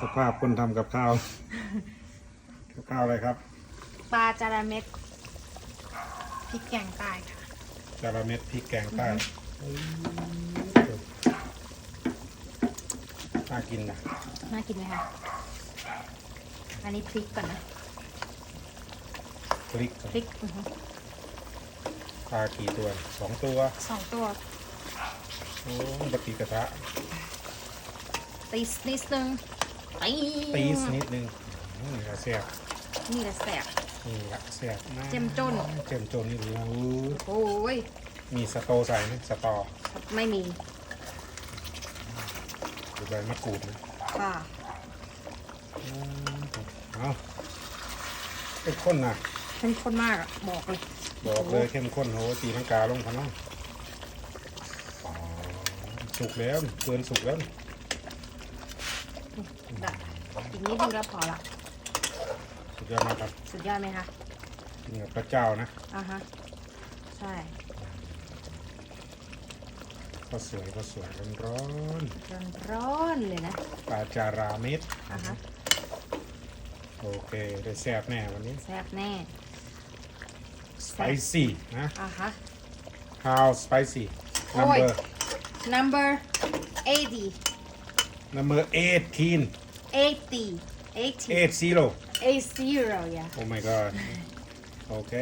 สภาพคนทำกับข้าว กับข้าวอะไรครับ ปลาจาระเม็ดพริกแกงใต้ค่ะ จาระเม็ดพริกแกงใต้น่ากินนะน่ากินไหมคะ อันนี้พริกก่อนนะพริกก่อนพริกอือฮึปลากี่ตัวสองตัวสองตัวโอ้บะตีกระทะตีสนิดนึง ตีตีสนิดนึงอืมนี่ละแซ่บนี่แหละแสบ นี่ละแซ่บมากเจ้มจ้น เจ้มจนนี่เลยโอ้ย มีสโตใส่ไหมสตอไม่มีหรือใบมะกรูดนะค่ะอืมเอาเข้มข้นนะเข้มข้นมากอะบอกเลย บอกเลยเข้มข้นโหตีลังกาลงพันน้องอ๋อสุกแล้วนี่เกินสุกแล้วนี่ได้ อีกนิดนึงก็พอละสุดยอดมากครับสุดยอดไหมคะกินกับพระเจ้านะอ่าฮะใช่ก็สวยก็สวยร้อนร้อนร้อนๆเลยนะๆปลาจาราเม็ดอ่าฮะโอเค ได้แซ่บแน่วันนี้แซ่บแน่ spicy นะอ่าฮะ how spicy โอ้ย number number 80 number 18 80 80 80 80 yeah oh my god โอเค